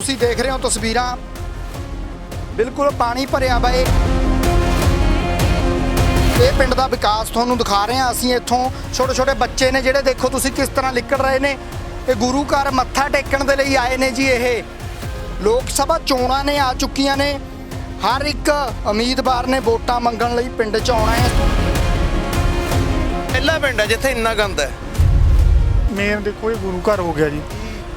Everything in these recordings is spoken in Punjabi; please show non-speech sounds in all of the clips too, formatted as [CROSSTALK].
ਤੁਸੀਂ ਦੇਖ ਰਹੇ ਹੋ ਤਸਵੀਰਾਂ। ਬਿਲਕੁਲ ਪਾਣੀ ਭਰਿਆ ਵਾ ਇਹ। ਇਹ ਪਿੰਡ ਦਾ ਵਿਕਾਸ ਤੁਹਾਨੂੰ ਦਿਖਾ ਰਹੇ ਹਾਂ ਅਸੀਂ ਇੱਥੋਂ। ਛੋਟੇ ਛੋਟੇ ਬੱਚੇ ਨੇ ਜਿਹੜੇ ਦੇਖੋ ਤੁਸੀਂ ਕਿਸ ਤਰ੍ਹਾਂ ਨਿਕਲ ਰਹੇ ਨੇ। ਇਹ ਗੁਰੂ ਘਰ ਮੱਥਾ ਟੇਕਣ ਦੇ ਲਈ ਆਏ ਨੇ ਜੀ ਇਹ। ਲੋਕ ਸਭਾ ਚੋਣਾਂ ਨੇ ਆ ਚੁੱਕੀਆਂ ਨੇ। ਹਰ ਇੱਕ ਉਮੀਦਵਾਰ ਨੇ ਵੋਟਾਂ ਮੰਗਣ ਲਈ ਪਿੰਡ 'ਚ ਆਉਣਾ ਹੈ। ਪਹਿਲਾ ਪਿੰਡ ਹੈ ਜਿੱਥੇ ਇੰਨਾ ਗੰਦ ਹੈ। ਮੇਨ ਦੇਖੋ ਇਹ ਗੁਰੂ ਘਰ ਹੋ ਗਿਆ ਜੀ।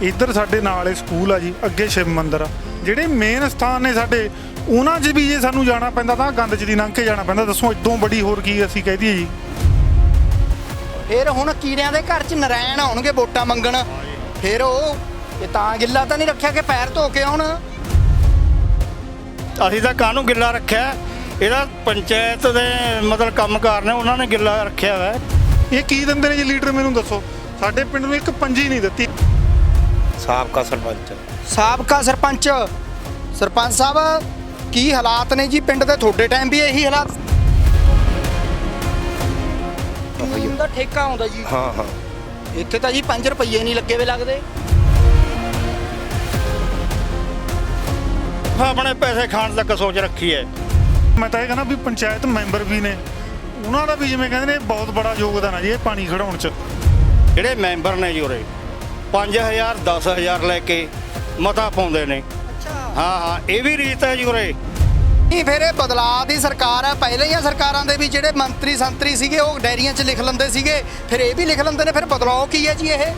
ਇੱਧਰ ਸਾਡੇ ਨਾਲ ਇਹ ਸਕੂਲ ਆ ਜੀ ਅੱਗੇ ਸ਼ਿਵ ਮੰਦਿਰ ਆ। ਜਿਹੜੇ ਮੇਨ ਸਥਾਨ ਨੇ ਸਾਡੇ ਉਹਨਾਂ 'ਚ ਵੀ ਜੇ ਸਾਨੂੰ ਜਾਣਾ ਪੈਂਦਾ ਤਾਂ ਗੰਦ 'ਚ ਦੀ ਲੰਘ ਕੇ ਜਾਣਾ ਪੈਂਦਾ। ਦੱਸੋ ਇਦੋਂ ਬੜੀ ਹੋਰ ਕੀ ਅਸੀਂ ਕਹਿ ਦਈਏ ਜੀ? ਫਿਰ ਹੁਣ ਕੀੜਿਆਂ ਦੇ ਘਰ 'ਚ ਨਰਾਇਣ ਆਉਣਗੇ ਵੋਟਾਂ ਮੰਗਣ। ਫਿਰ ਉਹ ਇਹ ਤਾਂ ਗਿੱਲਾ ਤਾਂ ਨਹੀਂ ਰੱਖਿਆ ਕਿ ਪੈਰ ਧੋ ਕੇ ਆਉਣ। ਅਸੀਂ ਤਾਂ ਕਾਹਨੂੰ ਗਿੱਲਾ ਰੱਖਿਆ? ਇਹਦਾ ਪੰਚਾਇਤ ਦੇ ਮਤਲਬ ਕੰਮਕਾਰ ਨੇ ਉਹਨਾਂ ਨੇ ਗਿੱਲਾ ਰੱਖਿਆ ਹੋਇਆ। ਇਹ ਕੀ ਦਿੰਦੇ ਨੇ ਜੀ ਲੀਡਰ ਮੈਨੂੰ ਦੱਸੋ? ਸਾਡੇ ਪਿੰਡ ਨੂੰ ਇੱਕ ਪੰਜੀ ਨਹੀਂ ਦਿੱਤੀ। ਸਾਬਕਾ ਸਰਪੰਚ। ਸਾਬਕਾ ਸਰਪੰਚ। ਸਰਪੰਚ ਸਾਹਿਬ ਕੀ ਹਾਲਾਤ ਨੇ ਜੀ? ਪਿੰਡ ਦੇ ਤੁਹਾਡੇ ਟਾਈਮ ਵੀ ਇਹੀ ਹਾਲਾਤ? ਟੂਮ ਦਾ ਠੇਕਾ ਆਉਂਦਾ ਜੀ। ਹਾਂ ਹਾਂ। ਇੱਥੇ ਤਾਂ ਜੀ 5 ਰੁਪਏ ਨਹੀਂ ਲੱਗੇ ਵੇ ਲੱਗਦੇ। ਆਪਣੇ ਪੈਸੇ ਖਾਣ ਤੱਕ ਸੋਚ ਰੱਖੀ ਹੈ ਮੈਂ ਤਾਂ ਇਹ ਕਹਿੰਦਾ ਵੀ ਪੰਚਾਇਤ ਮੈਂਬਰ ਵੀ ਨੇ। ਉਹਨਾਂ ਦਾ ਵੀ ਜਿਵੇਂ ਕਹਿੰਦੇ ਨੇ ਬਹੁਤ ਬੜਾ ਯੋਗਦਾਨ ਆ ਜੀ ਇਹ ਪਾਣੀ ਖੜਾਉਣ 'ਚ। ਜਿਹੜੇ ਮੈਂਬਰ ਨੇ ਜੀ ਉਰੇ 5000 10000 ਲੈ ਕੇ ਮਤਾ ਪਾਉਂਦੇ ਨੇ। ਹਾਂ ਹਾਂ ਇਹ ਵੀ ਰੀਤ ਹੈ ਜੀ ਉਰੇ। ਨਹੀਂ ਫਿਰ ਇਹ ਬਦਲਾਅ ਦੀ ਸਰਕਾਰ ਹੈ। ਪਹਿਲੀਆਂ ਸਰਕਾਰਾਂ ਦੇ ਵੀ ਜਿਹੜੇ ਮੰਤਰੀ ਸੰਤਰੀ ਸੀਗੇ ਉਹ ਡਾਇਰੀਆਂ 'ਚ ਲਿਖ ਲੈਂਦੇ ਸੀਗੇ। ਫਿਰ ਇਹ ਵੀ ਲਿਖ ਲੈਂਦੇ ਨੇ। ਫਿਰ ਬਦਲਾਅ ਕੀ ਹੈ ਜੀ ਇਹ?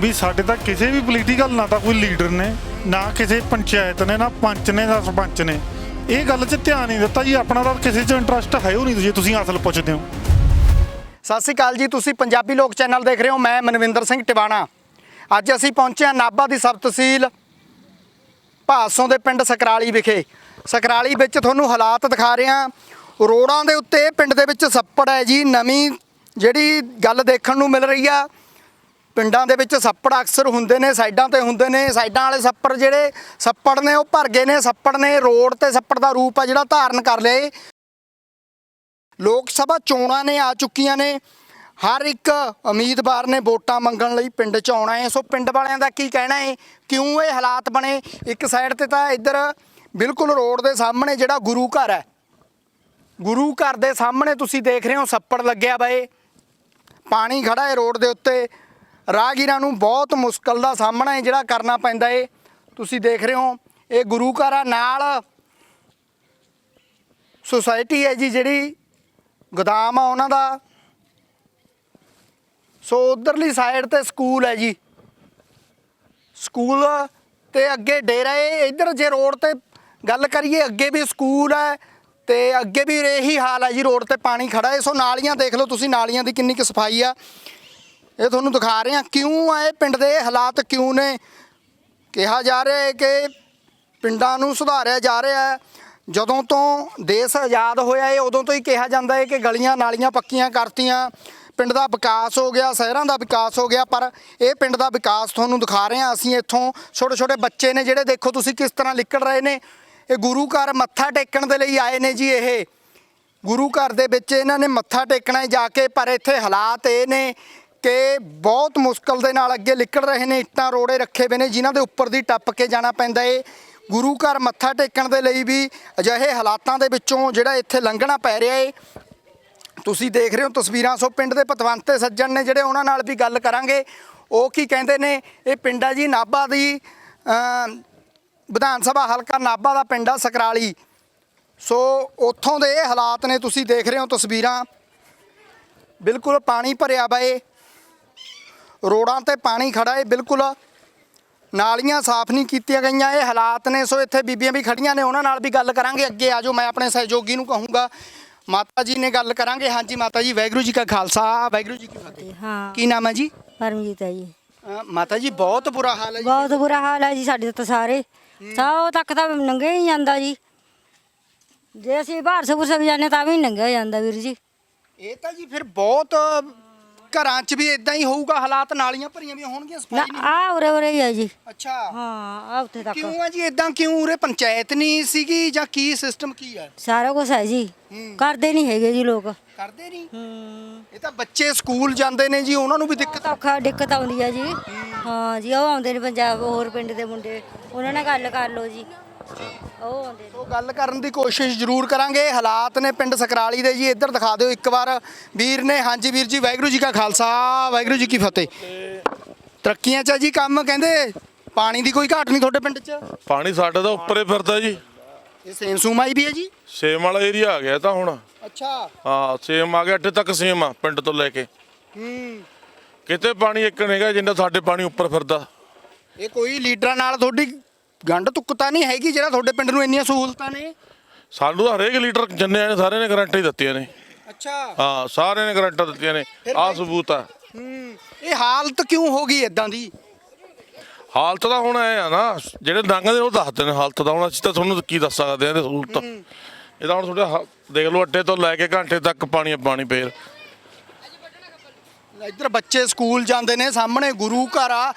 ਵੀ ਸਾਡੇ ਤਾਂ ਕਿਸੇ ਵੀ ਪੋਲੀਟੀਕਲ ਨਾ ਤਾਂ ਕੋਈ ਲੀਡਰ ਨੇ ਨਾ ਕਿਸੇ ਪੰਚਾਇਤ ਨੇ ਨਾ ਪੰਚ ਨੇ ਨਾ ਸਰਪੰਚ ਨੇ। ਇਹ ਗੱਲ 'ਚ ਧਿਆਨ ਨਹੀਂ ਦਿੱਤਾ ਜੀ। ਆਪਣਾ ਤਾਂ ਕਿਸੇ 'ਚ ਇੰਟਰਸਟ ਹੈ ਉਹ ਨਹੀਂ ਤੁਸੀਂ ਤੁਸੀਂ ਅਸਲ ਪੁੱਛਦੇ ਹੋ। ਸਤਿ ਸ਼੍ਰੀ ਅਕਾਲ ਜੀ। ਤੁਸੀਂ ਪੰਜਾਬੀ ਲੋਕ ਚੈਨਲ ਦੇਖ ਰਹੇ ਹੋ। ਮੈਂ ਮਨਵਿੰਦਰ ਸਿੰਘ ਟਿਵਾਣਾ। ਅੱਜ ਅਸੀਂ ਪਹੁੰਚੇ ਹਾਂ ਨਾਭਾ ਦੀ ਸਬ ਤਹਿਸੀਲ ਭਾਸੋਂ ਦੇ ਪਿੰਡ ਸਕਰਾਲੀ ਵਿਖੇ। ਸਕਰਾਲੀ ਵਿੱਚ ਤੁਹਾਨੂੰ ਹਾਲਾਤ ਦਿਖਾ ਰਹੇ ਹਾਂ। ਰੋਡਾਂ ਦੇ ਉੱਤੇ ਪਿੰਡ ਦੇ ਵਿੱਚ ਸੱਪੜ ਹੈ ਜੀ, ਨਵੀਂ ਜਿਹੜੀ ਗੱਲ ਦੇਖਣ ਨੂੰ ਮਿਲ ਰਹੀ ਆ। ਪਿੰਡਾਂ ਦੇ ਵਿੱਚ ਸੱਪੜ ਅਕਸਰ ਹੁੰਦੇ ਨੇ, ਸਾਈਡਾਂ ਤੇ ਹੁੰਦੇ ਨੇ, ਸਾਈਡਾਂ ਵਾਲੇ ਸੱਪੜ ਜਿਹੜੇ ਸੱਪੜ ਨੇ ਉਹ ਭਰ ਗਏ ਨੇ, ਸੱਪੜ ਨੇ ਰੋਡ ਤੇ ਸੱਪੜ ਦਾ ਰੂਪ ਆ ਜਿਹੜਾ ਧਾਰਨ ਕਰ ਲਏ ਲੋਕ ਸਭਾ ਚੋਣਾਂ ਨੇ ਆ ਚੁੱਕੀਆਂ ਨੇ। ਹਰ ਇੱਕ ਉਮੀਦਵਾਰ ਨੇ ਵੋਟਾਂ ਮੰਗਣ ਲਈ ਪਿੰਡ 'ਚ ਆਉਣਾ ਹੈ। ਸੋ ਪਿੰਡ ਵਾਲਿਆਂ ਦਾ ਕੀ ਕਹਿਣਾ ਹੈ? ਕਿਉਂ ਇਹ ਹਾਲਾਤ ਬਣੇ? ਇੱਕ ਸਾਈਡ ਤੇ ਤਾਂ ਇੱਧਰ ਬਿਲਕੁਲ ਰੋਡ ਦੇ ਸਾਹਮਣੇ ਜਿਹੜਾ ਗੁਰੂ ਘਰ ਹੈ। ਗੁਰੂ ਘਰ ਦੇ ਸਾਹਮਣੇ ਤੁਸੀਂ ਦੇਖ ਰਹੇ ਹੋ ਸੱਪੜ ਲੱਗਿਆ ਬਏ ਪਾਣੀ ਖੜਾ ਹੈ ਰੋਡ ਦੇ ਉੱਤੇ। ਰਾਹਗੀਰਾਂ ਨੂੰ ਬਹੁਤ ਮੁਸ਼ਕਲ ਦਾ ਸਾਹਮਣਾ ਹੈ ਜਿਹੜਾ ਕਰਨਾ ਪੈਂਦਾ ਏ। ਤੁਸੀਂ ਦੇਖ ਰਹੇ ਹੋ, ਇਹ ਗੁਰੂ ਘਰ ਆ, ਨਾਲ ਸੁਸਾਇਟੀ ਹੈ ਜੀ ਜਿਹੜੀ ਗੋਦਾਮ ਆ ਉਹਨਾਂ ਦਾ। ਸੋ ਉਧਰਲੀ ਸਾਈਡ ਤੇ ਸਕੂਲ ਹੈ ਜੀ। ਸਕੂਲ ਤੇ ਅੱਗੇ ਡੇਰਾ ਏ, ਇੱਧਰ ਜੇ ਰੋਡ ਤੇ ਗੱਲ ਕਰੀਏ, ਅੱਗੇ ਵੀ ਸਕੂਲ ਹੈ ਤੇ ਅੱਗੇ ਵੀ ਇਹੀ ਹਾਲ ਹੈ ਜੀ ਰੋਡ ਤੇ ਪਾਣੀ ਖੜਾ ਹੈ। ਸੋ ਨਾਲੀਆਂ ਦੇਖ ਲਓ ਤੁਸੀਂ, ਨਾਲੀਆਂ ਦੀ ਕਿੰਨੀ ਕੁ ਸਫ਼ਾਈ ਆ। ਇਹ ਤੁਹਾਨੂੰ ਦਿਖਾ ਰਹੇ ਹਾਂ ਕਿਉਂ ਆ ਇਹ ਪਿੰਡ ਦੇ ਹਾਲਾਤ ਕਿਉਂ ਨੇ। ਕਿਹਾ ਜਾ ਰਿਹਾ ਹੈ ਕਿ ਪਿੰਡਾਂ ਨੂੰ ਸੁਧਾਰਿਆ ਜਾ ਰਿਹਾ ਹੈ। ਜਦੋਂ ਤੋਂ ਦੇਸ਼ ਆਜ਼ਾਦ ਹੋਇਆ ਹੈ ਉਦੋਂ ਤੋਂ ਹੀ ਕਿਹਾ ਜਾਂਦਾ ਹੈ ਕਿ ਗਲੀਆਂ ਨਾਲੀਆਂ ਪੱਕੀਆਂ ਕਰਤੀਆਂ। ਪਿੰਡ ਦਾ ਵਿਕਾਸ ਹੋ ਗਿਆ, ਸ਼ਹਿਰਾਂ ਦਾ ਵਿਕਾਸ ਹੋ ਗਿਆ, ਪਰ ਇਹ ਪਿੰਡ ਦਾ ਵਿਕਾਸ ਤੁਹਾਨੂੰ ਦਿਖਾ ਰਹੇ ਹਾਂ ਅਸੀਂ ਇੱਥੋਂ। ਛੋਟੇ ਛੋਟੇ ਬੱਚੇ ਨੇ ਜਿਹੜੇ ਦੇਖੋ ਤੁਸੀਂ ਕਿਸ ਤਰ੍ਹਾਂ ਨਿਕਲ ਰਹੇ ਨੇ। ਇਹ ਗੁਰੂ ਘਰ ਮੱਥਾ ਟੇਕਣ ਦੇ ਲਈ ਆਏ ਨੇ ਜੀ ਇਹ। ਗੁਰੂ ਘਰ ਦੇ ਵਿੱਚ ਇਹਨਾਂ ਨੇ ਮੱਥਾ ਟੇਕਣਾ ਹੈ ਜਾ ਕੇ, ਪਰ ਇੱਥੇ ਹਾਲਾਤ ਇਹ ਨੇ ਕਿ ਬਹੁਤ ਮੁਸ਼ਕਲ ਦੇ ਨਾਲ ਅੱਗੇ ਨਿਕਲ ਰਹੇ ਨੇ, ਇੱਟਾਂ ਰੋੜੇ ਰੱਖੇ ਹੋਏ ਨੇ, ਜਿਨ੍ਹਾਂ ਦੇ ਉੱਪਰ ਦੀ ਟੱਪ ਕੇ ਜਾਣਾ ਪੈਂਦਾ ਏ। ਗੁਰੂ ਘਰ ਮੱਥਾ ਟੇਕਣ ਦੇ ਲਈ ਵੀ ਅਜਿਹੇ ਹਾਲਾਤਾਂ ਦੇ ਵਿੱਚੋਂ ਜਿਹੜਾ ਇੱਥੇ ਲੰਘਣਾ ਪੈ ਰਿਹਾ ਏ। ਤੁਸੀਂ ਦੇਖ ਰਹੇ ਹੋ ਤਸਵੀਰਾਂ, ਸੋ ਪਿੰਡ ਦੇ ਪਤਵੰਤੇ ਸੱਜਣ ਨੇ ਜਿਹੜੇ ਉਹਨਾਂ ਨਾਲ ਵੀ ਗੱਲ ਕਰਾਂਗੇ। ਉਹ ਕੀ ਕਹਿੰਦੇ ਨੇ, ਇਹ ਪਿੰਡ ਆ ਜੀ ਨਾਭਾ ਦੀ ਵਿਧਾਨ ਸਭਾ ਹਲਕਾ ਨਾਭਾ ਦਾ ਪਿੰਡ ਆ ਸਕਰਾਲੀ। ਸੋ ਉੱਥੋਂ ਦੇ ਇਹ ਹਾਲਾਤ ਨੇ, ਤੁਸੀਂ ਦੇਖ ਰਹੇ ਹੋ ਤਸਵੀਰਾਂ। ਬਿਲਕੁਲ ਪਾਣੀ ਭਰਿਆ ਵਾ ਏ ਰੋਡਾਂ ਤੇ ਪਾਣੀ ਖੜਾ ਏ, ਬਿਲਕੁਲ। ਨਾਲੀਆਂ ਸਾਫ਼ ਨਹੀਂ ਕੀਤੀਆਂ ਗਈਆਂ, ਇਹ ਹਾਲਾਤ ਨੇ। ਸੋ ਇੱਥੇ ਬੀਬੀਆਂ ਵੀ ਖੜੀਆਂ ਨੇ, ਉਹਨਾਂ ਨਾਲ ਵੀ ਗੱਲ ਕਰਾਂਗੇ। ਅੱਗੇ ਆਜੋ ਮੈਂ ਆਪਣੇ ਸਹਿਯੋਗੀ ਨੂੰ ਕਹੂੰਗਾ। ਮਾਤਾ ਜੀ ਨੇ ਗੱਲ ਕਰਾਂਗੇ। ਹਾਂਜੀ ਮਾਤਾ ਜੀ ਵਾਹਿਗੁਰੂ ਜੀ ਕਾ ਖਾਲਸਾ ਵਾਹਿਗੁਰੂ ਜੀ ਕੀ ਫਤਿਹ। ਹਾਂ। ਕੀ ਨਾਮ ਹੈ ਜੀ? ਪਰਮਜੀਤ ਹੈ ਜੀ। ਅ, ਮਾਤਾ ਜੀ ਬਹੁਤ ਬੁਰਾ ਹਾਲ ਹੈ ਜੀ। ਬਹੁਤ ਬੁਰਾ ਹਾਲ ਹੈ ਜੀ ਸਾਡੇ ਤਾਂ ਸਾਰੇ। ਸਾਹ ਤੱਕ ਤਾਂ ਨੰਗੇ ਹੀ ਜਾਂਦਾ ਜੀ। ਜੇ ਅਸੀਂ ਬਾਹਰ ਸਬੂਰ ਸਕ ਜਾਂਦੇ ਤਾਂ ਵੀ ਨੰਗਾ ਜਾਂਦਾ ਵੀਰ ਜੀ। ਇਹ ਤਾਂ ਜੀ ਫਿਰ ਬਹੁਤ ਘਰਾਂ 'ਚ ਵੀ ਇਦਾਂ ਹੀ ਹੋਊਗਾ ਹਾਲਾਤ ਨਾਲੀਆਂ ਭਰੀਆਂ ਵੀ ਹੋਣਗੀਆਂ ਨਾ ਸਫ਼ਾਈ ਨਹੀਂ। ਆ ਉਰੇ ਉਰੇ ਹੀ ਆ ਜੀ। ਅੱਛਾ। ਹਾਂ ਆ ਉੱਥੇ ਤੱਕ। ਕਿਉਂ ਆ ਜੀ ਇਦਾਂ ਕਿਉਂ? ਉਰੇ ਪੰਚਾਇਤ ਨਹੀਂ ਸੀਗੀ ਜਾਂ ਕੀ ਸਿਸਟਮ ਕੀ ਹੈ ਸਾਰਾ ਕੁਝ ਹੈ ਜੀ। ਹੂੰ। ਕਰਦੇ ਨਹੀਂ ਹੈਗੇ ਜੀ ਲੋਕ। ਕਰਦੇ ਨਹੀਂ? ਹੂੰ। ਇਹ ਤਾਂ ਬੱਚੇ ਸਕੂਲ ਜਾਂਦੇ ਨੇ ਜੀ ਉਹਨਾਂ ਨੂੰ ਵੀ ਦਿੱਕਤ ਔਖਾ ਦਿੱਕਤ ਆਉਂਦੀ ਆ ਜੀ। ਹਾਂ ਜੀ ਉਹ ਆਉਂਦੇ ਨੇ ਪੰਜਾਬ ਹੋਰ ਪਿੰਡ ਦੇ ਮੁੰਡੇ। ਉਹਨਾਂ ਨਾਲ ਗੱਲ ਕਰ ਲਓ ਜੀ। ਉਹ ਆਉਂਦੇ ਨੇ। ਸੋ ਗੱਲ ਕਰਨ ਦੀ ਕੋਸ਼ਿਸ਼ ਜ਼ਰੂਰ ਕਰਾਂਗੇ। ਹਾਲਾਤ ਨੇ ਪਿੰਡ ਸਕਰਾਲੀ ਦੇ ਜੀ ਇੱਧਰ ਦਿਖਾ ਦਿਓ ਇੱਕ ਵਾਰ। ਵੀਰ ਨੇ ਹਾਂਜੀ ਵੀਰ ਜੀ ਵਾਹਿਗੁਰੂ ਜੀ ਕਾ ਖਾਲਸਾ ਵਾਹਿਗੁਰੂ ਜੀ ਕੀ ਫਤਿਹ। ਤਰੱਕੀਆਂ 'ਚ ਆ ਜੀ ਕੰਮ ਕਹਿੰਦੇ ਪਾਣੀ ਦੀ ਕੋਈ ਘਾਟ ਨਹੀਂ ਤੁਹਾਡੇ ਪਿੰਡ 'ਚ? ਪਾਣੀ ਸਾਡੇ ਤਾਂ ਉੱਪਰੇ ਫਿਰਦਾ ਜੀ। ਇਹ ਸੇਮ ਸੂਮ ਆਈ ਵੀ ਹੈ ਜੀ? ਸੇਮ ਵਾਲਾ ਏਰੀਆ ਆ ਗਿਆ ਤਾਂ ਹੁਣ। ਅੱਛਾ। ਹਾਂ ਸੇਮ ਆ ਗਿਆ ਅੱਡੇ ਤੱਕ ਸੇਮ ਆ ਪਿੰਡ ਤੋਂ ਲੈ ਕੇ। ਹੂੰ। ਕਿਤੇ ਪਾਣੀ ਇੱਕ ਨਹੀਂਗਾ ਜਿੰਨਾ ਸਾਡੇ ਪਾਣੀ ਉੱਪਰ ਫਿਰਦਾ। ਇਹ ਕੋਈ ਲੀਡਰਾਂ ਨਾਲ ਤੁਹਾਡੀ ਗੰਢ ਤੁੱਕਤਾ ਨਹੀਂ ਹੈਗੀ ਜਿਹੜਾ ਤੁਹਾਡੇ ਪਿੰਡ ਨੂੰ ਇੰਨੀਆਂ ਸਹੂਲਤਾਂ ਨੇ? ਸਾਨੂੰ ਤਾਂ ਹਰੇਕ ਲੀਟਰ ਜੰਨੇ ਨੇ ਸਾਰਿਆਂ ਨੇ ਗਰੰਟੀ ਦਿੱਤੀਆਂ ਨੇ। ਅੱਛਾ। ਹਾਂ ਸਾਰਿਆਂ ਨੇ ਗਰੰਟਾਂ ਦਿੱਤੀਆਂ ਨੇ। ਆਹ ਸਬੂਤ ਆ। ਹੂੰ ਇਹ ਹਾਲਤ ਕਿਉਂ ਹੋ ਗਈ ਇਦਾਂ ਦੀ? ਹਾਲਤ ਤਾਂ ਹੁਣ ਐ ਆ ਨਾ ਜਿਹੜੇ ਲੰਘਦੇ ਉਹ ਦੱਸਦੇ ਨੇ ਹਾਲਤ ਦਾ। ਹੁਣ ਅਸੀਂ ਤਾਂ ਤੁਹਾਨੂੰ ਕੀ ਦੱਸ ਸਕਦੇ ਆ ਇਹਦੀ ਸਹੂਲਤ ਇਹ ਤਾਂ ਹੁਣ ਤੁਹਾਡੇ ਹ- ਦੇਖ ਲਓ ਅੱਡੇ ਤੋਂ ਲੈ ਕੇ ਘੰਟੇ ਤੱਕ ਪਾਣੀ ਆ ਪਾਣੀ ਫੇਰ। ਇੱਧਰ ਬੱਚੇ ਸਕੂਲ ਜਾਂਦੇ ਨੇ ਸਾਹਮਣੇ ਗੁਰੂ ਘਰ ਆ।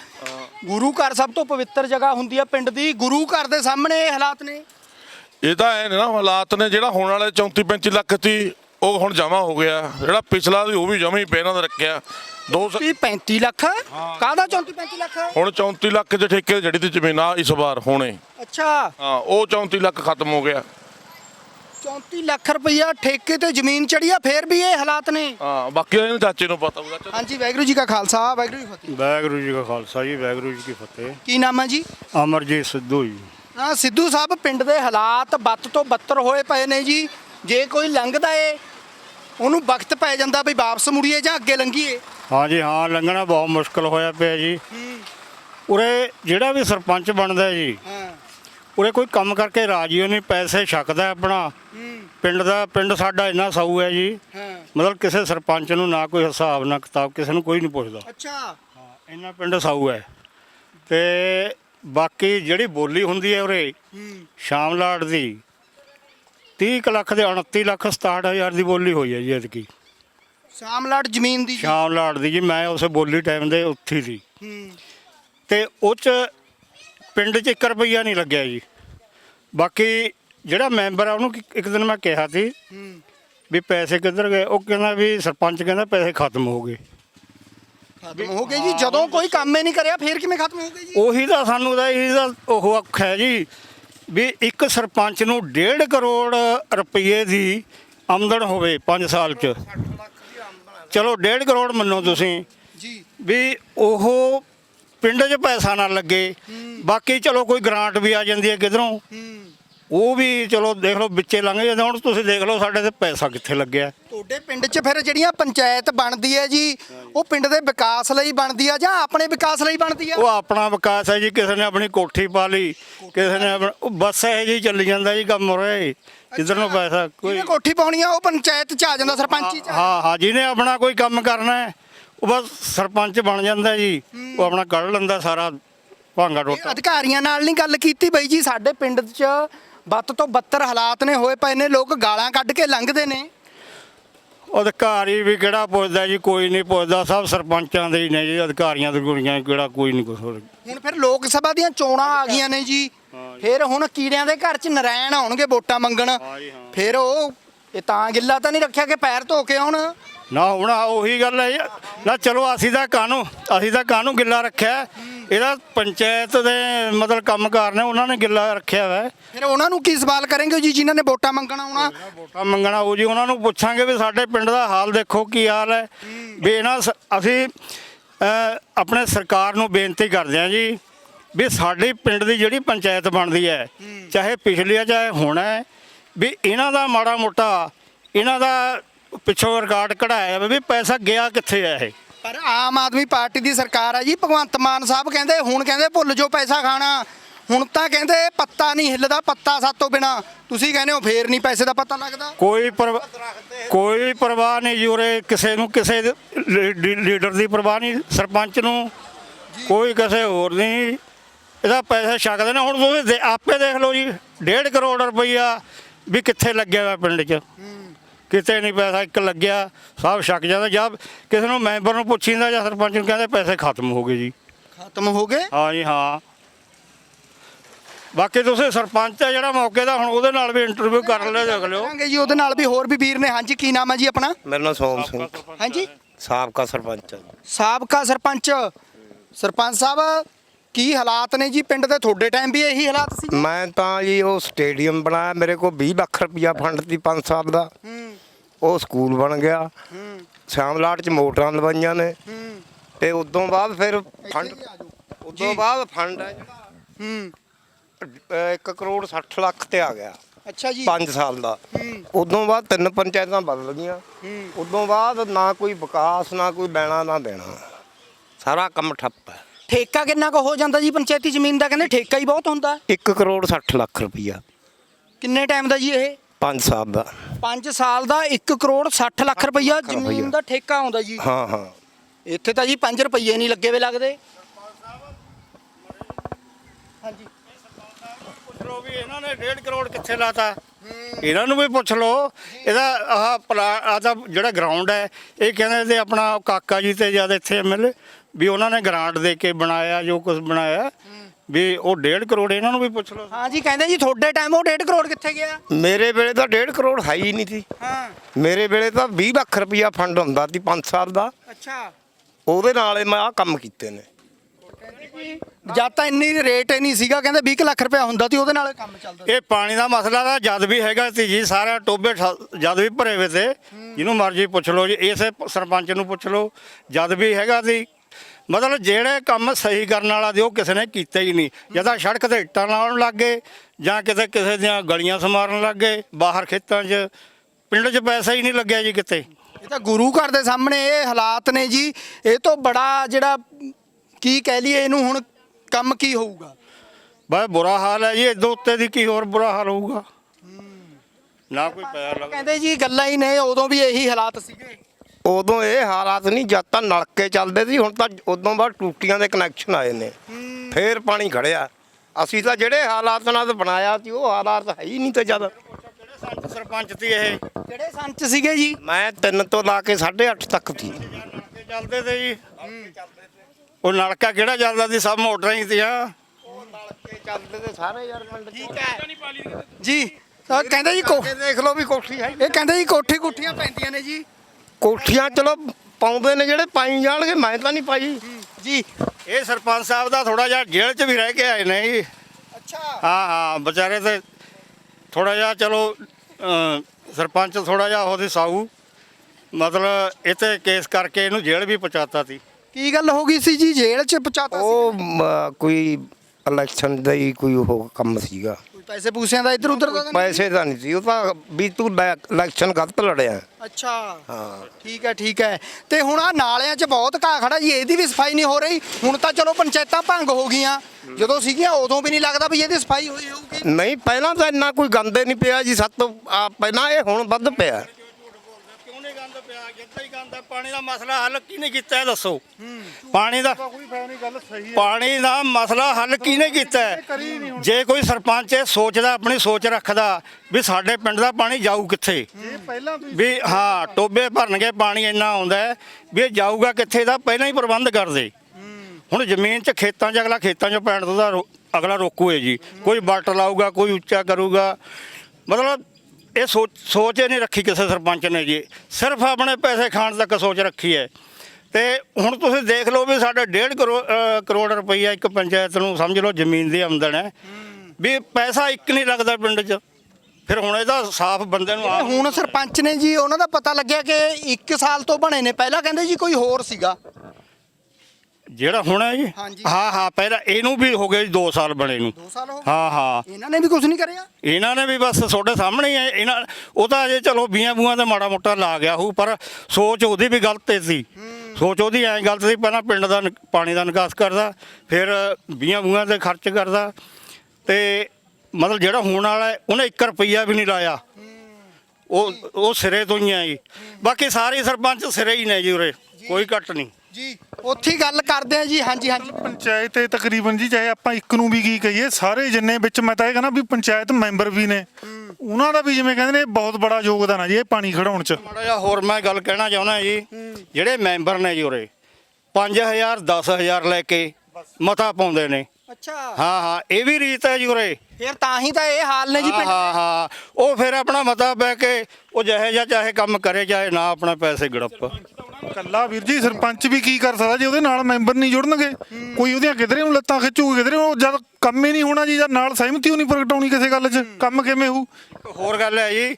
ਗੁਰੂ ਘਰ ਸਭ ਤੋਂ ਪਵਿੱਤਰ ਜਗ੍ਹਾ ਹੁੰਦੀ ਆ ਪਿੰਡ ਦੀ। ਗੁਰੂ ਘਰ ਦੇ ਸਾਹਮਣੇ ਇਹ ਹਾਲਾਤ ਨੇ। ਇਹ ਤਾਂ ਐ ਨੇ ਨਾ ਹਾਲਾਤ ਨੇ ਜਿਹੜਾ ਹੋਣ ਵਾਲੇ 34 35 ਲੱਖ ਸੀ ਉਹ ਹੁਣ ਜਮਾ ਹੋ ਗਿਆ। ਜਿਹੜਾ ਪਿਛਲਾ ਸੀ ਉਹ ਵੀ ਜਮਾ ਹੀ ਦਾ ਰੱਖਿਆ। ਦੋ ਸ- 30 35 ਲੱਖ? ਕਾਹਦਾ 34 35 ਲੱਖ? ਹੁਣ 34 ਲੱਖ ਦੇ ਠੇਕੇ ਜੜੀ ਦੀ ਜ਼ਮੀਨ ਆ ਇਸ ਵਾਰ ਹੋਣੇ। ਅੱਛਾ। ਹਾਂ ਉਹ 34 ਲੱਖ ਖਤਮ ਹੋ ਗਿਆ। 34 ਲੱਖ ਰੁਪਈਆ ਠੇਕੇ ਤੇ ਜ਼ਮੀਨ ਚੜੀ ਆ ਫੇਰ ਵੀ ਇਹ ਹਾਲਾਤ ਨੇ। ਹਾਂ ਬਾਕੀ ਇਹਨੂੰ ਚਾਚੇ ਨੂੰ ਪਤਾ ਹੋਊਗਾ। ਹਾਂਜੀ ਵਾਹਿਗੁਰੂ ਜੀ ਕਾ ਖਾਲਸਾ ਵਾਹਿਗੁਰੂ ਜੀ ਕੀ ਫਤਿਹ। ਵਾਹਿਗੁਰੂ ਜੀ ਕਾ ਖਾਲਸਾ ਜੀ ਵਾਹਿਗੁਰੂ ਜੀ ਕੀ ਫਤਿਹ। ਕੀ ਨਾਮ ਹੈ ਜੀ? ਅਮਰਜੀਤ ਸਿੱਧੂ ਜੀ। ਹਾਂ ਸਿੱਧੂ ਸਾਹਿਬ ਪਿੰਡ ਦੇ ਹਾਲਾਤ ਬੱਤ ਤੋਂ ਬੱਤਰ ਹੋਏ ਪਏ ਨੇ ਜੀ। ਜੇ ਕੋਈ ਲੰਘਦਾ ਏ ਉਹਨੂੰ ਵਕਤ ਪੈ ਜਾਂਦਾ ਵੀ ਵਾਪਸ ਮੁੜੀਏ ਜਾਂ ਅੱਗੇ ਲੰਘੀਏ। ਹਾਂਜੀ ਹਾਂ ਲੰਘਣਾ ਬਹੁਤ ਮੁਸ਼ਕਲ ਹੋਇਆ ਪਿਆ ਜੀ। ਉਰੇ ਜਿਹੜਾ ਵੀ ਸਰਪੰਚ ਬਣਦਾ ਜੀ ਹਾਂ। ਉਰੇ ਕੋਈ ਕੰਮ ਕਰਕੇ ਰਾਜੀ ਹੋ ਨਹੀਂ ਪੈਸੇ ਛਕਦਾ ਆਪਣਾ। ਪਿੰਡ ਦਾ ਪਿੰਡ ਸਾਡਾ ਇੰਨਾ ਸਾਊ ਹੈ ਜੀ। ਮਤਲਬ ਕਿਸੇ ਸਰਪੰਚ ਨੂੰ ਨਾ ਕੋਈ ਹਿਸਾਬ ਨਾ ਕਿਤਾਬ ਕਿਸੇ ਨੂੰ ਕੋਈ ਨਹੀਂ ਪੁੱਛਦਾ। ਅੱਛਾ। ਇੰਨਾ ਪਿੰਡ ਸਾਊ ਹੈ। ਤੇ ਬਾਕੀ ਜਿਹੜੀ ਬੋਲੀ ਹੁੰਦੀ ਹੈ ਉਰੇ ਸ਼ਾਮ ਲਾਟ ਦੀ 30 ਕੁ ਲੱਖ ਦੇ 29 ਲੱਖ 67 ਹਜ਼ਾਰ ਦੀ ਬੋਲੀ ਹੋਈ ਹੈ ਜੀ ਐਤਕੀ। ਸਾਮਲਾਟ ਜ਼ਮੀਨ ਦੀ। ਸ਼ਾਮ ਲਾਟ ਦੀ ਜੀ ਮੈਂ ਉਸ ਬੋਲੀ ਟਾਈਮ ਦੇ ਉੱਥੇ ਸੀ। ਤੇ ਉਹ ਚ ਪਿੰਡ 'ਚ 1 ਰੁਪਈਆ ਨਹੀਂ ਲੱਗਿਆ ਜੀ। ਬਾਕੀ ਜਿਹੜਾ ਮੈਂਬਰ ਆ ਉਹਨੂੰ ਕਿ- ਇੱਕ ਦਿਨ ਮੈਂ ਕਿਹਾ ਸੀ ਵੀ ਪੈਸੇ ਕਿੱਧਰ ਗਏ ਉਹ ਕਹਿੰਦਾ ਵੀ ਸਰਪੰਚ ਕਹਿੰਦਾ ਪੈਸੇ ਖਤਮ ਹੋ ਗਏ। ਖਤਮ ਹੋ ਗਏ ਜੀ ਜਦੋਂ ਕੋਈ ਕੰਮ ਹੀ ਨਹੀਂ ਕਰਿਆ ਫੇਰ ਕਿਵੇਂ ਖਤਮ ਹੋ ਗਏ ਜੀ? ਉਹੀ ਤਾਂ ਸਾਨੂੰ ਦਾ ਇਹੀ ਦਾ ਉਹ ਅੱਖ ਹੈ ਜੀ ਵੀ ਇੱਕ ਸਰਪੰਚ ਨੂੰ 1.5 ਕਰੋੜ ਰੁਪਏ ਦੀ ਆਮਦਨ ਹੋਵੇ 5 ਸਾਲ 'ਚ। ਚਲੋ 1.5 ਕਰੋੜ ਮੰਨੋ ਤੁਸੀਂ। ਜੀ। ਵੀ ਉਹ ਪਿੰਡ 'ਚ ਪੈਸਾ ਨਾ ਲੱਗੇ। ਬਾਕੀ ਚਲੋ ਕੋਈ ਗ੍ਰਾਂਟ ਵੀ ਆ ਜਾਂਦੀ ਹੈ ਕਿਧਰੋਂ। ਉਹ ਵੀ ਚਲੋ ਦੇਖ ਲਓ ਵਿੱਚੇ ਲੰਘ ਜਾਂਦੇ। ਹੁਣ ਤੁਸੀਂ ਦੇਖ ਲਓ ਸਾਡੇ ਤੇ ਪੈਸਾ ਕਿੱਥੇ ਲੱਗਿਆ। ਤੁਹਾਡੇ ਪਿੰਡ 'ਚ ਫਿਰ ਜਿਹੜੀਆਂ ਪੰਚਾਇਤ ਬਣਦੀ ਹੈ ਜੀ ਉਹ ਪਿੰਡ ਦੇ ਵਿਕਾਸ ਲਈ ਬਣਦੀ ਆ ਜਾਂ ਆਪਣੇ ਵਿਕਾਸ ਲਈ ਬਣਦੀ ਆ? ਉਹ ਆਪਣਾ ਵਿਕਾਸ ਹੈ ਜੀ। ਕਿਸੇ ਨੇ ਆਪਣੀ ਕੋਠੀ ਪਾ ਲਈ ਕਿਸੇ ਨੇ ਆਪਣਾ ਉਹ ਬਸ ਇਹ ਜੀ ਚੱਲੀ ਜਾਂਦਾ ਜੀ ਕੰਮ ਹੋ ਰਿਹਾ ਜਿੱਧਰ ਨੂੰ ਪੈਸਾ? ਕੋਈ ਜਿਹਨੇ ਕੋਠੀ ਪਾਉਣੀ ਆ ਉਹ ਪੰਚਾਇਤ 'ਚ ਆ ਜਾਂਦਾ ਸਰਪੰਚੀ 'ਚ ਆ ਹਾਂ ਹਾਂ ਜਿਹਨੇ ਆਪਣਾ ਕੋਈ ਕੰਮ ਕਰਨਾ ਹੈ। ਉਹ ਬਸ ਸਰਪੰਚ ਬਣ ਜਾਂਦਾ ਜੀ। ਉਹ ਆਪਣਾ ਕੱਢ ਲੈਂਦਾ ਸਾਰਾ ਭਾਂਗਾ ਟੋਟਾ। ਅਧਿਕਾਰੀਆਂ ਨਾਲ ਨਹੀਂ ਗੱਲ ਕੀਤੀ ਬਈ ਜੀ ਸਾਡੇ ਪਿੰਡ 'ਚ ਬੱਤ ਤੋਂ ਬੱਤਰ ਹਾਲਾਤ ਨੇ ਹੋਏ ਪਏ ਨੇ ਲੋਕ ਗਾਲਾਂ ਕੱਢ ਕੇ ਲੰਘਦੇ ਨੇ। ਅਧਿਕਾਰੀ ਵੀ ਕਿਹੜਾ ਪੁੱਛਦਾ ਜੀ ਕੋਈ ਨਹੀਂ ਪੁੱਛਦਾ ਸਭ ਸਰਪੰਚਾਂ ਦੇ ਹੀ ਨੇ ਜੀ ਅਧਿਕਾਰੀਆਂ ਦੇ ਗੁਣੀਆਂ ਕਿਹੜਾ ਕੋਈ ਨਹੀਂ ਕੁਛ ਹੋਰ ਹੁਣ ਫਿਰ ਲੋਕ ਸਭਾ ਦੀਆਂ ਚੋਣਾਂ ਆ ਗਈਆਂ ਨੇ ਜੀ। ਫਿਰ ਹੁਣ ਕੀੜਿਆਂ ਦੇ ਘਰ 'ਚ ਨਰਾਇਣ ਆਉਣਗੇ ਵੋਟਾਂ ਮੰਗਣ। ਫਿਰ ਉਹ ਇਹ ਤਾਂ ਗਿੱਲਾ ਤਾਂ ਨਹੀਂ ਰੱਖਿਆ ਕਿ ਪੈਰ ਧੋ ਕੇ ਆਉਣ। ਨਾ ਹੁਣ ਆਹ ਉਹੀ ਗੱਲ ਹੈ ਜੀ। ਨਾ ਚਲੋ ਅਸੀਂ ਤਾਂ ਕਾਨੂੰ ਅਸੀਂ ਤਾਂ ਕਾਨੂੰ ਗਿੱਲਾ ਰੱਖਿਆ ਹੈ। ਇਹਦਾ ਪੰਚਾਇਤ ਦੇ ਮਤਲਬ ਕੰਮਕਾਰ ਨੇ ਉਹਨਾਂ ਨੇ ਗਿੱਲਾ ਰੱਖਿਆ ਵਾ ਫਿਰ ਉਹਨਾਂ ਨੂੰ ਕੀ ਸਵਾਲ ਕਰਨਗੇ ਜੀ ਜਿਨ੍ਹਾਂ ਨੇ ਵੋਟਾਂ ਮੰਗਣ ਆਉਣਾ ਵੋਟਾਂ ਮੰਗਣਾ ਉਹ ਜੀ ਉਹਨਾਂ ਨੂੰ ਪੁੱਛਾਂਗੇ ਵੀ ਸਾਡੇ ਪਿੰਡ ਦਾ ਹਾਲ ਦੇਖੋ ਕੀ ਹਾਲ ਹੈ ਵੀ ਇਹਨਾਂ ਸ- ਅਸੀਂ ਅ, ਆਪਣੇ ਸਰਕਾਰ ਨੂੰ ਬੇਨਤੀ ਕਰਦੇ ਹਾਂ ਜੀ ਵੀ ਸਾਡੇ ਪਿੰਡ ਦੀ ਜਿਹੜੀ ਪੰਚਾਇਤ ਬਣਦੀ ਹੈ ਚਾਹੇ ਪਿਛਲੀ ਹੈ ਚਾਹੇ ਹੁਣ ਹੈ ਵੀ ਇਹਨਾਂ ਦਾ ਮਾੜਾ ਮੋਟਾ ਇਹਨਾਂ ਦਾ ਪਿੱਛੋਂ ਰਿਕਾਰਡ ਕਢਾਇਆ ਜਾਵੇ ਵੀ ਪੈਸਾ ਗਿਆ ਕਿੱਥੇ ਹੈ ਇਹ? ਪਰ ਆਮ ਆਦਮੀ ਪਾਰਟੀ ਦੀ ਸਰਕਾਰ ਆ ਜੀ ਭਗਵੰਤ ਮਾਨ ਸਾਹਿਬ ਕਹਿੰਦੇ ਹੁਣ ਕਹਿੰਦੇ ਭੁੱਲ ਜੋ ਪੈਸਾ ਖਾਣਾ। ਹੁਣ ਤਾਂ ਕਹਿੰਦੇ ਪੱਤਾ ਨਹੀਂ ਹਿੱਲਦਾ ਪੱਤਾ ਸਾਤੋਂ ਬਿਨਾ। ਤੁਸੀਂ ਕਹਿੰਦੇ ਹੋ ਫੇਰ ਨਹੀਂ ਪੈਸੇ ਦਾ ਪਤਾ ਲੱਗਦਾ। ਕੋਈ ਕੋਈ ਪਰਵਾਹ ਨਹੀਂ ਜੀ ਉਰੇ ਕਿਸੇ ਨੂੰ ਕਿਸੇ ਦੇ ਲੀ- ਲੀ- ਲੀਡਰ ਦੀ ਪਰਵਾਹ ਨਹੀਂ ਸਰਪੰਚ ਨੂੰ। ਕੋਈ ਕਿਸੇ ਹੋਰ ਨਹੀਂ। ਇਹਦਾ ਪੈਸਾ ਛਕਦੇ ਨੇ ਹੁਣ ਤੁਸੀਂ ਦੇ- ਆਪੇ ਦੇਖ ਲਓ ਜੀ 1.5 ਕਰੋੜ ਰੁਪਈਆ ਵੀ ਕਿੱਥੇ ਲੱਗਿਆ ਹੋਇਆ ਪਿੰਡ 'ਚ। ਕਿਤੇ ਨਹੀਂ ਪੈਸਾ ਇੱਕ ਲੱਗਿਆ ਸਭ ਛੱਕ ਜਾਂਦਾ। ਜਦ ਕਿਸੇ ਨੂੰ ਮੈਂਬਰ ਨੂੰ ਪੁੱਛੀਂਦਾ ਜਾਂ ਸਰਪੰਚ ਨੂੰ ਕਹਿੰਦੇ ਪੈਸੇ ਖਤਮ ਹੋ ਗਏ ਜੀ। ਖਤਮ ਹੋ ਗਏ? ਹਾਂ ਜੀ ਹਾਂ। ਬਾਕੀ ਤੁਸੀਂ ਸਰਪੰਚ ਆ ਜਿਹੜਾ ਮੌਕੇ ਦਾ ਹੁਣ ਉਹਦੇ ਨਾਲ ਵੀ ਇੰਟਰਵਿਊ ਕਰ ਲਿਓ ਦੇਖ ਲਿਓ ਕਰਾਂਗੇ ਜੀ ਉਹਦੇ ਨਾਲ ਵੀ ਹੋਰ ਵੀ ਵੀਰ ਨੇ। ਹਾਂਜੀ ਕੀ ਨਾਮ ਹੈ ਜੀ ਆਪਣਾ? ਮੇਰਾ ਨਾਮ ਸੋਮ ਸਿੰਘ। ਹਾਂਜੀ? ਸਾਬਕਾ ਸਰਪੰਚ ਆ ਜੀ। ਸਾਬਕਾ ਸਰਪੰਚ। ਸਰਪੰਚ ਸਾਹਿਬ ਕੀ ਹਾਲਾਤ ਨੇ ਜੀ? ਪਿੰਡ ਦੇ ਤੁਹਾਡੇ ਟਾਈਮ ਵੀ ਇਹੀ ਹਾਲਾਤ ਸੀ ਮੈਂ ਤਾਂ ਜੀ ਉਹ ਸਟੇਡੀਅਮ ਬਣਾਇਆ ਮੇਰੇ ਕੋਲ 20 ਲੱਖ ਰੁਪਇਆ ਫੰਡ ਸੀ 5 ਸਾਲ ਦਾ। ਉਹ ਸਕੂਲ ਬਣ ਗਿਆ। ਸ਼ਾਮਲਾਟ ਚ ਮੋਟਰਾਂ ਲਵਾਈਆਂ ਨੇ। ਤੇ ਉਦੋਂ ਬਾਅਦ ਫਿਰ ਫੰਡ। ਉਦੋਂ ਬਾਅਦ ਫੰਡ ਹੈ ਜਿਹੜਾ ਹੂੰ। 1 ਕਰੋੜ 60 ਲੱਖ ਤੇ ਆ ਗਿਆ। ਅੱਛਾ ਜੀ। 5 ਸਾਲ ਦਾ। ਹੂੰ। ਉਦੋਂ ਬਾਅਦ ਤਿੰਨ ਪੰਚਾਇਤਾਂ ਬਦਲ ਗਈਆਂ। ਹੂੰ। ਉਦੋਂ ਬਾਅਦ ਨਾ ਕੋਈ ਵਿਕਾਸ ਨਾ ਕੋਈ ਲੈਣਾ ਨਾ ਦੇਣਾ। ਸਾਰਾ ਕੰਮ ਠੱਪ ਹੈ। ਠੇਕਾ ਕਿੰਨਾ ਕੁ ਹੋ ਜਾਂਦਾ ਜੀ? ਪੰਚਾਇਤੀ ਜ਼ਮੀਨ ਦਾ ਕਹਿੰਦੇ ਠੇਕਾ ਹੀ ਬਹੁਤ ਹੁੰਦਾ। 1 ਕਰੋੜ 60 ਲੱਖ ਰੁਪਇਆ ਕਿੰਨੇ ਟਾਈਮ ਦਾ ਜੀ ਇਹ? 5 ਸਾਲ ਦਾ। 5 ਸਾਲ ਦਾ 1 ਕਰੋੜ 60 ਲੱਖ ਰੁਪਈਆ ਜ਼ਮੀਨ ਰੁਪਈਆ। ਦਾ ਠੇਕਾ ਆਉਂਦਾ ਜੀ। ਹਾਂ ਹਾਂ। ਇੱਥੇ ਤਾਂ ਜੀ 5 ਰੁਪਈਏ ਨਹੀਂ ਲੱਗੇ ਵੇ ਲੱਗਦੇ। ਹਾਂਜੀ। ਵੀ ਇਹਨਾਂ ਨੇ 1.5 ਕਰੋੜ ਕਿੱਥੇ ਲਾਤਾ। ਇਹਨਾਂ ਨੂੰ ਵੀ ਪੁੱਛ ਲਓ। ਇਹਦਾ ਆਹ ਪਲਾ ਆ ਤਾਂ ਜਿਹੜਾ ਗਰਾਊਂਡ ਹੈ ਇਹ ਕਹਿੰਦੇ ਤੇ ਆਪਣਾ ਕਾਕਾ ਜੀ ਤੇ ਜਦ ਇੱਥੇ ਐਮਐਲਏ ਵੀ ਉਹਨਾਂ ਨੇ ਗ੍ਰਾਂਟ ਦੇ ਕੇ ਬਣਾਇਆ ਜੋ ਕੁਝ ਬਣਾਇਆ ਵੀ ਉਹ 1.5 ਕਰੋੜ ਇਹਨਾਂ ਨੂੰ ਵੀ ਪੁੱਛ ਲਓ। ਹਾਂ ਜੀ ਕਹਿੰਦੇ ਜੀ ਤੁਹਾਡੇ ਟਾਈਮ ਉਹ 1.5 ਕਰੋੜ ਕਿੱਥੇ ਗਿਆ? ਮੇਰੇ ਵੇਲੇ ਤਾਂ 1.5 ਕਰੋੜ ਹੈ ਹੀ ਨਹੀਂ ਸੀ। ਹਾਂ। ਮੇਰੇ ਵੇਲੇ ਤਾਂ 20 ਲੱਖ ਰੁਪਇਆ ਫੰਡ ਹੁੰਦਾ ਸੀ 5 ਸਾਲ ਦਾ। ਅੱਛਾ। ਉਹਦੇ ਨਾਲ ਮੈਂ ਆਹ ਕੰਮ ਕੀਤੇ ਨੇ। ਜਦ ਤਾਂ ਇੰਨੀ ਰੇਟ ਹੀ ਨਹੀਂ ਸੀਗਾ ਕਹਿੰਦੇ 20 ਕੁ ਲੱਖ ਰੁਪਇਆ ਹੁੰਦਾ ਸੀ ਉਹਦੇ ਨਾਲ ਕੰਮ ਚੱਲਦਾ ਇਹ ਪਾਣੀ ਦਾ ਮਸਲਾ ਤਾਂ ਜਦ ਵੀ ਹੈਗਾ ਸੀ ਜੀ ਸਾਰਾ ਟੋਬੇ ਜਦ ਵੀ ਭਰੇ ਵੇ ਤੇ ਜਿਹਨੂੰ ਮਰਜ਼ੀ ਪੁੱਛ ਲਓ ਜੀ ਇਸੇ ਸਰਪੰਚ ਨੂੰ ਪੁੱਛ ਲਓ। ਜਦ ਵੀ ਹੈਗਾ ਸੀ ਮਤਲਬ ਜਿਹੜੇ ਕੰਮ ਸਹੀ ਕਰਨ ਵਾਲਾ ਸੀ ਉਹ ਕਿਸੇ ਨੇ ਕੀਤਾ ਹੀ ਨਹੀਂ। ਜਦਾਂ ਸੜਕ ਤੇ ਇੱਟਾਂ ਲਾਉਣ ਲੱਗ ਗਏ ਜਾਂ ਕਿਤੇ ਕਿਸੇ ਦੀਆਂ ਗਲੀਆਂ ਸਮਾਰਨ ਲੱਗ ਗਏ ਬਾਹਰ ਖੇਤਾਂ 'ਚ। ਪਿੰਡ 'ਚ ਪੈਸਾ ਹੀ ਨਹੀਂ ਲੱਗਿਆ ਜੀ ਕਿਤੇ। ਇਹ ਤਾਂ ਗੁਰੂ ਘਰ ਦੇ ਸਾਹਮਣੇ ਇਹ ਹਾਲਾਤ ਨੇ ਜੀ। ਇਹ ਤੋਂ ਬੜਾ ਜਿਹੜਾ ਕੀ ਕਹਿ ਲਈਏ ਇਹਨੂੰ ਹੁਣ ਕੰਮ ਕੀ ਹੋਊਗਾ? ਬਸ ਬੁਰਾ ਹਾਲ ਹੈ ਜੀ ਇਦੋਂ ਉੱਤੇ ਦੀ ਕੀ ਹੋਰ ਬੁਰਾ ਹਾਲ ਹੋਊਗਾ। ਨਾ ਕੋਈ ਪੈਰ ਲੱਗ ਕਹਿੰਦੇ ਜੀ ਗੱਲਾਂ ਹੀ ਨੇ ਉਦੋਂ ਵੀ ਇਹੀ ਹਾਲਾਤ ਸੀਗੇ। ਉਦੋਂ ਇਹ ਹਾਲਾਤ ਨਹੀਂ ਜਦ ਤਾਂ ਨਲਕੇ ਚੱਲਦੇ ਸੀ ਹੁਣ ਤਾਂ ਉਦੋਂ ਬਾਅਦ ਟੂਟੀਆਂ ਦੇ ਕਨੈਕਸ਼ਨ ਆਏ ਨੇ। ਫੇਰ ਪਾਣੀ ਖੜਿਆ। ਅਸੀਂ ਤਾਂ ਜਿਹੜੇ ਹਾਲਾਤ ਨਾਲ ਬਣਾਇਆ ਸੀ ਉਹ ਹਾਲਾਤ ਹੈ ਹੀ ਨਹੀਂ ਤੇ ਜਦ। ਸਰਪੰਚ ਸੀ ਇਹ? ਕਿਹੜੇ ਸੰਚ ਸੀਗੇ ਜੀ? ਮੈਂ 3 ਤੋਂ ਲਾ ਕੇ 8.5 ਤੱਕ ਸੀ। ਚੱਲਦੇ ਤੇ ਜੀ। ਉਹ ਨਲਕਾ ਕਿਹੜਾ ਚੱਲਦਾ ਸੀ? ਸਭ ਮੋਟਰਾਂ ਹੀ ਸੀਆਂ। ਨਲਕੇ ਚੱਲਦੇ ਤੇ ਸਾਰੇ ਯਾਰ ਪਿੰਡ ਠੀਕ ਹੈ। ਜੀ ਤਾਂ ਕਹਿੰਦੇ ਜੀ ਕੋ ਦੇਖ ਲਓ ਵੀ ਕੋਠੀ ਹੈ ਇਹ ਕਹਿੰਦੇ ਜੀ ਕੋਠੀ ਕੁੱਠੀਆਂ ਪੈਂਦੀਆਂ ਨੇ ਜੀ। ਕੋਠੀਆਂ ਚਲੋ ਪਾਉਂਦੇ ਨੇ ਜਿਹੜੇ ਪਾਈ ਜਾਣਗੇ ਮੈਂ ਤਾਂ ਨਹੀਂ ਪਾਈ। ਜੀ ਇਹ ਸਰਪੰਚ ਸਾਹਿਬ ਦਾ ਥੋੜਾ ਜਿਹਾ ਜੇਲ੍ਹ 'ਚ ਵੀ ਰਹਿ ਕੇ ਆਏ ਨੇ ਜੀ। ਅੱਛਾ। ਹਾਂ ਹਾਂ ਵਿਚਾਰੇ ਤੇ ਥੋੜਾ ਜਿਹਾ ਚਲੋ ਅਮ, ਸਰਪੰਚ ਥੋੜਾ ਜਿਹਾ ਉਹਦੀ ਸਾਊ ਮਤਲਬ ਇਹ ਤੇ ਕੇਸ ਕਰਕੇ ਇਹਨੂੰ ਜੇਲ੍ਹ ਵੀ ਪਹੁੰਚਾਤਾ ਸੀ। ਕੀ ਗੱਲ ਹੋ ਗਈ ਸੀ ਜੀ? ਜੇਲ੍ਹ 'ਚ ਪਹੁੰਚਾਤਾ ਸੀ? ਉਹ ਮ, ਕੋਈ ਇਲੈਕਸ਼ਨ ਦਾ ਹੀ ਕੋਈ ਉਹ ਕੰਮ ਸੀਗਾ। ਪੈਸੇ ਪੂਸਿਆਂ ਦਾ ਇੱਧਰ ਉੱਧਰ ਦਾ ਤਾਂ ਨਹੀਂ? ਪੈਸੇ ਦਾ ਨਹੀਂ ਸੀ ਉਹ ਤਾਂ ਵੀ ਤੂੰ ਲੈ- ਇਲੈਕਸ਼ਨ ਗਲਤ ਲੜਿਆ। ਅੱਛਾ। ਹਾਂ। ਠੀਕ ਹੈ ਠੀਕ ਹੈ। ਤੇ ਹੁਣ ਆ ਨਾਲਿਆਂ 'ਚ ਬਹੁਤ ਘਾਹ ਖੜਾ ਜੀ ਇਹਦੀ ਵੀ ਸਫ਼ਾਈ ਨਹੀਂ ਹੋ ਰਹੀ। ਹੁਣ ਤਾਂ ਚਲੋ ਪੰਚਾਇਤਾਂ ਭੰਗ ਹੋ ਗਈਆਂ। ਜਦੋਂ ਸੀਗੀਆਂ ਉਦੋਂ ਵੀ ਨਹੀਂ ਲੱਗਦਾ ਵੀ ਇਹਦੀ ਸਫ਼ਾਈ ਹੋਈ ਹੋਊਗੀ। ਨਹੀਂ ਪਹਿਲਾਂ ਤਾਂ ਇੰਨਾ ਕੋਈ ਗੰਦੇ ਨਹੀਂ ਪਿਆ ਜੀ ਸੱਤ ਆ ਪਹਿਲਾਂ ਇਹ ਹੁਣ ਵੱਧ ਪਿਆ। ਜਿੱਦਾਂ ਹੀ ਗੰਦ ਹੈ ਪਾਣੀ ਦਾ ਮਸਲਾ ਹੱਲ ਕਿਹਨੇ ਕੀਤਾ ਹੈ ਦੱਸੋ ਪਾਣੀ ਦਾ ਕੋਈ ਫਾਇਦਾ ਨਹੀਂ ਗੱਲ ਸਹੀ ਹੈ। ਪਾਣੀ ਦਾ ਮਸਲਾ ਹੱਲ ਕਿਹਨੇ ਕੀਤਾ ਹੈ? ਜੇ ਕੋਈ ਸਰਪੰਚ ਇਹ ਸੋਚਦਾ ਆਪਣੀ ਸੋਚ ਰੱਖਦਾ ਵੀ ਸਾਡੇ ਪਿੰਡ ਦਾ ਪਾਣੀ ਜਾਊ ਕਿੱਥੇ? ਇਹ ਪਹਿਲਾਂ ਤੁਸੀਂ ਵੀ ਹਾਂ ਟੋਬੇ ਭਰਨਗੇ ਪਾਣੀ ਇੰਨਾ ਆਉਂਦਾ ਹੈ ਵੀ ਇਹ ਜਾਊਗਾ ਕਿੱਥੇ ਦਾ ਪਹਿਲਾਂ ਹੀ ਪ੍ਰਬੰਧ ਕਰਦੇ ਹੁਣ ਜ਼ਮੀਨ 'ਚ ਖੇਤਾਂ 'ਚ ਅਗਲਾ ਖੇਤਾਂ 'ਚੋਂ ਪੈਣ ਤੋਂ ਦਾ ਅਗਲਾ ਰੋਕੂਏ ਜੀ। ਕੋਈ ਬੱਟ ਲਾਊਗਾ ਕੋਈ ਉੱਚਾ ਕਰੂਗਾ। ਮਤਲਬ ਇਹ ਸੋਚ ਸੋਚ ਹੀ ਨਹੀਂ ਰੱਖੀ ਕਿਸੇ ਸਰਪੰਚ ਨੇ ਜੀ। ਸਿਰਫ ਆਪਣੇ ਪੈਸੇ ਖਾਣ ਤੱਕ ਸੋਚ ਰੱਖੀ ਹੈ। ਤੇ ਹੁਣ ਤੁਸੀਂ ਦੇਖ ਲਓ ਵੀ ਸਾਡੇ 1.5 ਕਰੋੜ ਕਰੋੜ ਰੁਪਈਆ ਇੱਕ ਪੰਚਾਇਤ ਨੂੰ ਸਮਝ ਲਓ ਜ਼ਮੀਨ ਦੀ ਆਮਦਨ ਹੈ। ਵੀ ਪੈਸਾ ਇੱਕ ਨਹੀਂ ਲੱਗਦਾ ਪਿੰਡ 'ਚ। ਫਿਰ ਹੁਣ ਇਹਦਾ ਸਾਫ਼ ਬੰਦੇ ਨੂੰ ਹੁਣ ਸਰਪੰਚ ਨੇ ਜੀ, ਉਹਨਾਂ ਦਾ ਪਤਾ ਲੱਗਿਆ ਕਿ 1 ਸਾਲ ਤੋਂ ਬਣੇ ਨੇ। ਪਹਿਲਾਂ ਕਹਿੰਦੇ ਜੀ ਕੋਈ ਹੋਰ ਸੀਗਾ। ਜਿਹੜਾ ਹੁਣ ਹੈ ਜੀ? ਹਾਂਜੀ। ਹਾਂ ਹਾਂ ਪਹਿਲਾਂ ਇਹਨੂੰ ਵੀ ਹੋ ਗਏ 2 ਸਾਲ ਬਣੇ ਨੂੰ। 2 ਸਾਲ ਹੋ ਗਏ? ਹਾਂ ਹਾਂ। ਇਹਨਾਂ ਨੇ ਵੀ ਕੁਝ ਨਹੀਂ ਕਰਿਆ? ਇਹਨਾਂ ਨੇ ਵੀ ਬਸ ਤੁਹਾਡੇ ਸਾਹਮਣੇ ਹੀ ਹੈ। ਇਹਨਾਂ ਉਹ ਤਾਂ ਅਜੇ ਚਲੋ ਬੀਆਂ ਬੂਆਂ ਤੇ ਮਾੜਾ ਮੋਟਾ ਲਾ ਗਿਆ ਹੋਊ ਪਰ ਸੋਚ ਉਹਦੀ ਵੀ ਗਲਤ ਸੀ। ਸੋਚ ਉਹਦੀ ਐਂ ਗਲਤ ਸੀ ਪਹਿਲਾਂ ਪਿੰਡ ਦਾ ਨਿਕ- ਪਾਣੀ ਦਾ ਨਿਕਾਸ ਕਰਦਾ ਫਿਰ ਬੀਆਂ ਬੂਆਂ ਤੇ ਖਰਚ ਕਰਦਾ। ਤੇ ਮਤਲਬ ਜਿਹੜਾ ਹੋਣ ਵਾਲਾ ਹੈ, ਉਹਨੇ 1 ਰੁਪਈਆ ਵੀ ਨਹੀਂ ਲਾਇਆ। ਉਹ ਉਹ ਸਿਰੇ ਤੋਂ ਹੀ ਆ ਜੀ। ਬਾਕੀ ਸਾਰੇ ਸਰਪੰਚ ਸਿਰੇ ਹੀ ਨੇ ਜੀ ਉਰੇ ਕੋਈ ਘੱਟ ਨਹੀਂ। ਜੀ ਉੱਥੇ ਹੀ ਗੱਲ ਕਰਦੇ ਆ ਜੀ ਹਾਂਜੀ ਹਾਂਜੀ। ਪੰਚਾਇਤ ਤੇ ਤਕਰੀਬਨ ਜੀ ਚਾਹੇ ਆਪਾਂ ਇੱਕ ਨੂੰ ਵੀ ਕੀ ਕਹੀਏ ਸਾਰੇ ਜਿੰਨੇ ਵਿੱਚ ਮੈਂ ਤਾਂ ਇਹ ਕਹਿੰਦਾ ਵੀ ਪੰਚਾਇਤ ਮੈਂਬਰ ਵੀ ਨੇ ਉਹਨਾਂ ਦਾ ਵੀ ਜਿਵੇਂ ਕਹਿੰਦੇ ਨੇ ਬਹੁਤ ਬੜਾ ਯੋਗਦਾਨ ਆ ਜੀ ਇਹ ਪਾਣੀ ਖੜਾਉਣ 'ਚ। ਮਾੜਾ ਜਿਹਾ ਹੋਰ ਮੈਂ ਗੱਲ ਕਹਿਣਾ ਚਾਹੁੰਦਾ ਜੀ ਜਿਹੜੇ ਮੈਂਬਰ ਨੇ ਜੀ ਉਰੇ 5000 10000 ਲੈ ਕੇ ਮਤਾ ਪਾਉਂਦੇ ਨੇ। ਅੱਛਾ। ਹਾਂ ਹਾਂ ਇਹ ਵੀ ਰੀਤ ਹੈ ਜੀ ਉਰੇ। ਫਿਰ ਤਾਂ ਹੀ ਤਾਂ ਇਹ ਹਾਲ ਨੇ ਜੀ ਹਾਂ ਪਿੰਡ ਹਾਂ ਹਾਂ ਉਹ ਫਿਰ ਆਪਣਾ ਮਤਾ ਬਹਿ ਕੇ ਉਹ ਜਿਹੇ ਜਾਂ ਚਾਹੇ ਕੰਮ ਕਰੇ ਚਾਹੇ ਨਾ ਆਪਣਾ ਪੈਸੇ ਗੜਪ। ਕੱਲਾ ਵੀਰ ਜੀ, ਸਰਪੰਚ ਵੀ ਕੀ ਕਰ ਸਕਦਾ ਜੇ? ਉਹਦੇ ਨਾਲ ਮੈਂਬਰ ਨਹੀਂ ਜੁੜਨਗੇ। ਕੋਈ ਉਹਦੀਆਂ ਕਿਧਰੇ ਨੂੰ ਲੱਤਾਂ ਖਿੱਚੂਗੇ, ਕਿਧਰੇ ਉਹ ਜਦ ਕੰਮ ਹੀ ਨਹੀਂ ਹੋਣਾ ਜੀ ਜਦ ਨਾਲ ਸਹਿਮਤੀ ਉਹ ਨਹੀਂ ਪ੍ਰਗਟਾਉਣੀ ਕਿਸੇ ਗੱਲ 'ਚ, ਕੰਮ ਕਿਵੇਂ ਹੋਊ? ਹੋਰ ਗੱਲ ਹੈ ਜੀ,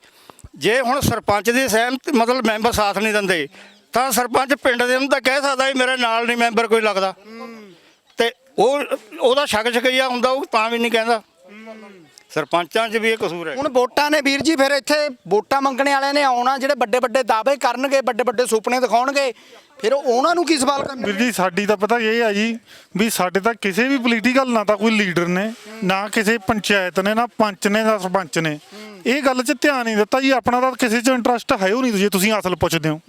ਜੇ ਹੁਣ ਸਰਪੰਚ ਦੀ ਸਹਿਮਤ, ਮਤਲਬ ਮੈਂਬਰ ਸਾਥ ਨਹੀਂ ਦਿੰਦੇ, ਤਾਂ ਸਰਪੰਚ ਪਿੰਡ ਦੇ ਨੂੰ ਤਾਂ ਕਹਿ ਸਕਦਾ ਵੀ ਮੇਰੇ ਨਾਲ ਨਹੀਂ ਮੈਂਬਰ ਕੋਈ ਲੱਗਦਾ। ਤੇ ਉਹ, ਉਹਦਾ ਸ਼ੱਕ ਸ਼ਕਈਆ ਹੁੰਦਾ ਉਹ, ਤਾਂ ਵੀ ਨਹੀਂ ਕਹਿੰਦਾ। ਸਰਪੰਚਾਂ 'ਚ ਵੀ ਇਹ ਕਸੂਰ ਹੈ। ਹੁਣ ਵੋਟਾਂ ਨੇ ਵੀਰ ਜੀ ਫਿਰ ਇੱਥੇ ਵੋਟਾਂ ਮੰਗਣੇ ਵਾਲਿਆਂ ਨੇ ਆਉਣਾ ਜਿਹੜੇ ਵੱਡੇ ਵੱਡੇ ਦਾਅਵੇ ਕਰਨਗੇ ਵੱਡੇ ਵੱਡੇ ਸੁਪਨੇ ਦਿਖਾਉਣਗੇ। ਫਿਰ ਉਹਨਾਂ ਨੂੰ ਕੀ ਸਵਾਲ ਕਰਨਾ? ਵੀਰ ਜੀ ਸਾਡੀ ਤਾਂ ਪਤਾ ਇਹ ਆ ਜੀ ਵੀ ਸਾਡੇ ਤਾਂ ਕਿਸੇ ਵੀ ਪੋਲੀਟੀਕਲ ਨਾ ਤਾਂ ਕੋਈ ਲੀਡਰ ਨੇ ਨਾ ਕਿਸੇ ਪੰਚਾਇਤ ਨੇ ਨਾ ਪੰਚ ਨੇ ਨਾ ਸਰਪੰਚ ਨੇ। ਇਹ ਗੱਲ 'ਚ ਧਿਆਨ ਨਹੀਂ ਦਿੱਤਾ ਜੀ ਆਪਣਾ ਤਾਂ ਕਿਸੇ 'ਚ ਇੰਟਰਸਟ ਹੈ ਉਹ ਨਹੀਂ ਜੇ ਤੁਸੀਂ ਅਸਲ ਪੁੱਛਦੇ ਹੋ।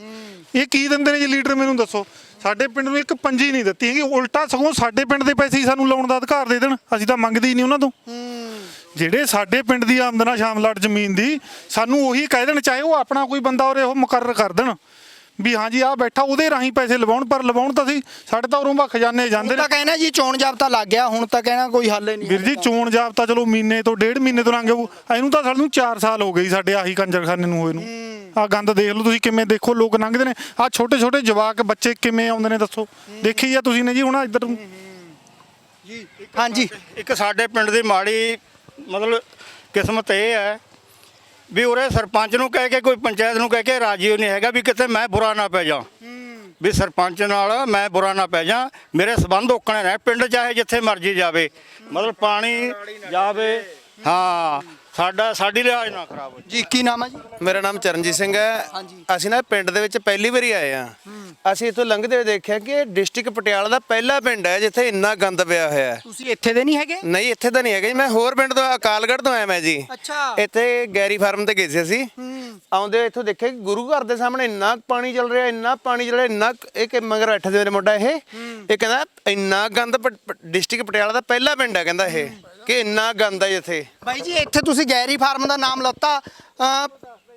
ਇਹ ਕੀ ਦਿੰਦੇ ਨੇ ਜੀ ਲੀਡਰ ਮੈਨੂੰ ਦੱਸੋ? ਸਾਡੇ ਪਿੰਡ ਨੂੰ ਇੱਕ ਪੰਜੀ ਨਹੀਂ ਦਿੱਤੀ ਹੈਗੀ ਉਲਟਾ ਸਗੋਂ ਸਾਡੇ ਪਿੰਡ ਦੇ ਪੈਸੇ ਹੀ ਸਾਨੂੰ ਲਾਉਣ ਦਾ ਅਧਿਕਾਰ ਦੇ ਦੇਣ ਅਸੀਂ ਤਾਂ ਮੰਗਦੇ ਹੀ ਨਹੀਂ ਉਹਨਾਂ ਤੋਂ। ਜਿਹੜੇ ਸਾਡੇ ਪਿੰਡ ਦੀ ਆਮਦਨਾ ਸ਼ਾਮਲਾਟ ਜ਼ਮੀਨ ਦੀ ਸਾਨੂੰ ਉਹੀ ਕਹਿ ਦੇਣ ਚਾਹੇ ਉਹ ਆਪਣਾ ਕੋਈ ਬੰਦਾ ਉਰੇ ਉਹ ਮੁਕਰਰ ਕਰ ਦੇਣ। ਵੀ ਹਾਂਜੀ ਆ ਬੈਠਾ ਉਹਦੇ ਰਾਹੀਂ ਪੈਸੇ ਲਵਾਉਣ ਪਰ ਲਵਾਉਣ ਤਾਂ ਸੀ ਸਾਡੇ ਤਾਂ ਉਰੋਂ ਬਾ ਖਜ਼ਾਨੇ ਜਾਂਦੇ ਨੇ ਤਾਂ ਕਹਿਣਾ ਜੀ ਚੋਣ ਜਾਬਤਾ ਲੱਗ ਗਿਆ ਹੁਣ ਤਾਂ ਕਹਿਣਾ ਕੋਈ ਹੱਲ ਹੀ ਨਹੀਂ ਵੀਰ ਜੀ ਚੋਣ ਜਾਬਤਾ ਚਲੋ ਮਹੀਨੇ ਤੋਂ ਡੇਢ ਮਹੀਨੇ ਤੋਂ ਲੰਘ ਜਾਊ ਇਹਨੂੰ ਤਾਂ ਸਾਨੂੰ 4 ਸਾਲ ਹੋ ਗਏ ਜੀ ਸਾਡੇ ਆਹੀ ਕੰਜਰਖਾਨੇ ਨੂੰ ਹੋਏ ਨੂੰ। ਆ ਗੰਦ ਦੇਖ ਲਓ ਤੁਸੀਂ ਕਿਵੇਂ ਦੇਖੋ ਲੋਕ ਲੰਘਦੇ ਨੇ। ਆ ਛੋਟੇ ਛੋਟੇ ਜਵਾਕ ਬੱਚੇ ਕਿਵੇਂ ਆਉਂਦੇ ਨੇ ਦੱਸੋ? ਦੇਖੀ ਆ ਤੁਸੀਂ ਨੇ ਜੀ ਹੁਣ ਇੱਧਰ ਨੂੰ। ਹਾਂਜੀ। ਇੱਕ ਸਾਡੇ ਪਿੰਡ ਦੀ ਮਾੜੀ ਮਤਲਬ ਕਿਸਮਤ ਇਹ ਹੈ ਵੀ ਉਰੇ ਸਰਪੰਚ ਨੂੰ ਕਹਿ ਕੇ ਕੋਈ ਪੰਚਾਇਤ ਨੂੰ ਕਹਿ ਕੇ ਰਾਜੀ ਨਹੀਂ ਹੈਗਾ ਵੀ ਕਿਤੇ ਮੈਂ ਬੁਰਾ ਨਾ ਪੈ ਜਾ ਵੀ ਸਰਪੰਚ ਨਾਲ ਮੈਂ ਬੁਰਾ ਨਾ ਪੈ ਜਾ ਮੇਰੇ ਸਬੰਧ ਓਕਣੇ ਨੇ ਪਿੰਡ ਚਾਹੇ ਜਿੱਥੇ ਮਰਜ਼ੀ ਜਾਵੇ। ਮਤਲਬ ਪਾਣੀ ਜਾਵੇ। ਹਾਂ। ਸਾਡਾ ਸਾਡੀ ਲਿਹਾਜ਼ ਨਾ ਖਰਾਬ ਹੋ ਜੀ ਕੀ ਨਾਮ ਹੈ ਜੀ? ਮੇਰਾ ਨਾਮ ਚਰਨਜੀਤ ਸਿੰਘ ਹੈ। ਹਾਂਜੀ। ਅਸੀਂ ਨਾ ਪਿੰਡ ਦੇ ਵਿੱਚ ਪਹਿਲੀ ਵਾਰੀ ਆਏ ਆ ਅਸੀਂ ਇੱਥੋਂ ਲੰਘਦੇ ਹੋਏ ਦੇਖਿਆ ਕਿ ਇਹ ਡਿਸਟ੍ਰਿਕਟ ਪਟਿਆਲਾ ਦਾ ਪਹਿਲਾ ਪਿੰਡ ਹੈ ਜਿੱਥੇ ਇੰਨਾ ਗੰਦ ਪਿਆ ਹੋਇਆ ਹੈ। ਤੁਸੀਂ ਇੱਥੇ ਦੇ ਨਹੀਂ ਹੈਗੇ? ਨਹੀਂ ਇੱਥੇ ਤਾਂ ਨਹੀਂ ਹੈਗਾ ਜੀ। ਮੈਂ ਹੋਰ ਪਿੰਡ ਤੋਂ ਅਕਾਲਗੜ੍ਹ ਤੋਂ ਆਇਆ ਮੈਂ ਜੀ। ਅੱਛਾ। ਇੱਥੇ ਗੈਰੀ ਫਾਰਮ ਤੇ ਗਏ ਸੀ ਅਸੀਂ। ਆਉਂਦੇ ਇੱਥੋਂ ਦੇਖਿਆ ਕਿ ਗੁਰੂ ਘਰ ਦੇ ਸਾਹਮਣੇ ਇੰਨਾ ਕੁ ਪਾਣੀ ਚੱਲ ਰਿਹਾ ਇੰਨਾ ਪਾਣੀ ਚੱਲ ਰਿਹਾ ਇੰਨਾ ਕੁ- ਇਹ ਕਿ ਮਗਰ ਬੈਠਾ ਸੀ ਮੇਰੇ ਮੁੰਡਾ ਇਹ। ਇਹ ਕਹਿੰਦਾ ਇੰਨਾ ਗੰਦ ਡਿਸਟ੍ਰਿਕਟ ਪਟਿਆਲਾ ਦਾ ਪਹਿਲਾ ਪਿੰਡ ਹੈ ਕਹਿੰਦਾ ਇਹ। ਕਿ ਇੰਨਾ ਗੰਦ ਹੈ ਇੱਥੇ। ਬਾਈ ਜੀ ਇੱਥੇ ਤੁਸੀਂ ਗੈਰੀ ਫਾਰਮ ਦਾ ਨਾਮ ਲੱਤਾ।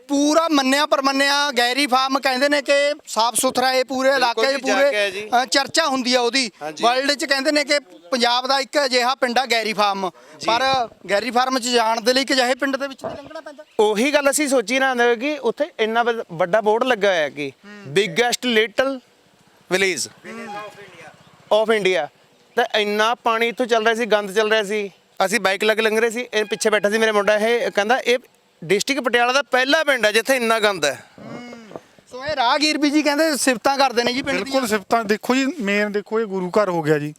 ਪੂਰਾ ਮੰਨਿਆ ਪਰਮੰਨਿਆ ਗੈਰੀ ਫਾਰਮ ਕਹਿੰਦੇ ਨੇ ਕਿ ਸਾਫ਼ ਸੁਥਰਾ ਇਹ ਪੂਰੇ ਇਲਾਕੇ 'ਚ ਪੂਰੇ ਚਰਚਾ ਹੁੰਦੀ ਆ ਉਹਦੀ। ਵਰਲਡ 'ਚ ਕਹਿੰਦੇ ਨੇ ਕਿ ਪੰਜਾਬ ਦਾ ਇੱਕ ਅਜਿਹਾ ਪਿੰਡ ਆ ਗੈਰੀ ਫਾਰਮ। ਪਰ ਗੈਰੀ ਫਾਰਮ 'ਚ ਜਾਣ ਦੇ ਲਈ ਕਿ ਅਜਿਹੇ ਪਿੰਡ ਦੇ ਵਿੱਚ ਲੰਘਣਾ ਪੈਂਦਾ। ਉਹੀ ਗੱਲ ਅਸੀਂ ਸੋਚੀ ਨਾ ਹੁੰਦੇ ਕਿ ਉੱਥੇ ਇੰਨਾ ਵੱਡ- ਵੱਡਾ ਬੋਰਡ ਲੱਗਾ ਹੋਇਆ ਕਿ biggest little village of India ਤਾਂ ਇੰਨਾ ਪਾਣੀ ਇੱਥੋਂ ਚੱਲ ਰਿਹਾ ਸੀ ਗੰਦ ਚੱਲ ਰਿਹਾ ਸੀ। ਅਸੀਂ ਬਾਈਕ ਲੱਗ ਲੰਘ ਰਹੇ ਸੀ ਇਹ ਪਿੱਛੇ ਬੈਠਾ ਸੀ ਮੇਰੇ ਮੁੰਡਾ ਇਹ ਕਹਿੰਦਾ ਇਹ ਡਿਸਟ੍ਰਿਕਟ ਪਟਿਆਲਾ ਦਾ ਪਹਿਲਾ ਪਿੰਡ ਹੈ ਜਿੱਥੇ ਇੰਨਾ ਗੰਦ ਹੈ। ਸੋ ਇਹ ਰਾਹਗੀਰ ਵੀ ਜੀ ਕਹਿੰਦੇ ਸਿਫਤਾਂ ਕਰਦੇ ਨੇ ਜੀ ਪਿੰਡ ਬਿਲਕੁਲ ਦੀਆਂ। ਸਿਫਤਾਂ ਦੇਖੋ ਜੀ ਮੇਨ ਦੇਖੋ ਇਹ ਗੁਰੂ ਘਰ ਹੋ ਗਿਆ ਜੀ।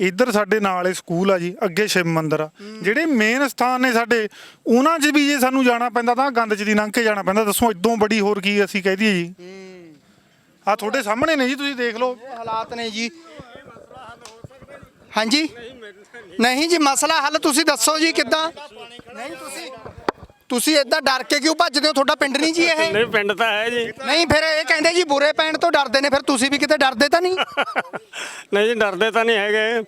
ਇੱਧਰ ਸਾਡੇ ਨਾਲ ਇਹ ਸਕੂਲ ਆ ਜੀ ਅੱਗੇ ਸ਼ਿਵ ਮੰਦਿਰ ਆ। ਜਿਹੜੇ ਮੇਨ ਸਥਾਨ ਨੇ ਸਾਡੇ ਉਹਨਾਂ 'ਚ ਵੀ ਜੇ ਸਾਨੂੰ ਜਾਣਾ ਪੈਂਦਾ ਤਾਂ ਗੰਦ 'ਚ ਦੀ ਲੰਘ ਕੇ ਜਾਣਾ ਪੈਂਦਾ। ਦੱਸੋ ਇਦੋਂ ਬੜੀ ਹੋਰ ਕੀ ਅਸੀਂ ਕਹਿ ਦਈਏ ਜੀ। ਆ ਤੁਹਾਡੇ ਸਾਹਮਣੇ ਨੇ ਜੀ ਤੁਸੀਂ ਦੇਖ ਲਓ। ਇਹ ਹਾਲਾਤ ਨੇ ਜੀ। ਹਾਂਜੀ? ਨਹੀਂ ਜੀ ਮਸਲਾ ਹੱਲ ਤੁਸੀਂ ਦੱਸੋ ਜੀ ਕਿੱਦਾਂ? ਨਹੀਂ ਤੁਸੀਂ ਤੁਸੀਂ ਇਦਾਂ ਡਰ ਕੇ ਕਿਉਂ ਭੱਜਦੇ ਹੋ? ਤੁਹਾਡਾ ਪਿੰਡ ਨਹੀਂ ਜੀ ਇਹ? ਨਹੀਂ ਪਿੰਡ ਤਾਂ ਹੈ ਜੀ। ਨਹੀਂ ਫਿਰ ਇਹ ਕਹਿੰਦੇ ਜੀ ਬੁਰੇ ਪੈਣ ਤੋਂ ਡਰਦੇ ਨੇ ਫਿਰ ਤੁਸੀਂ ਵੀ ਕਿਤੇ ਡਰਦੇ ਤਾਂ ਨਹੀਂ? [LAUGHS] ਨਹੀਂ ਜੀ ਡਰਦੇ ਤਾਂ ਨਹੀਂ ਹੈਗੇ।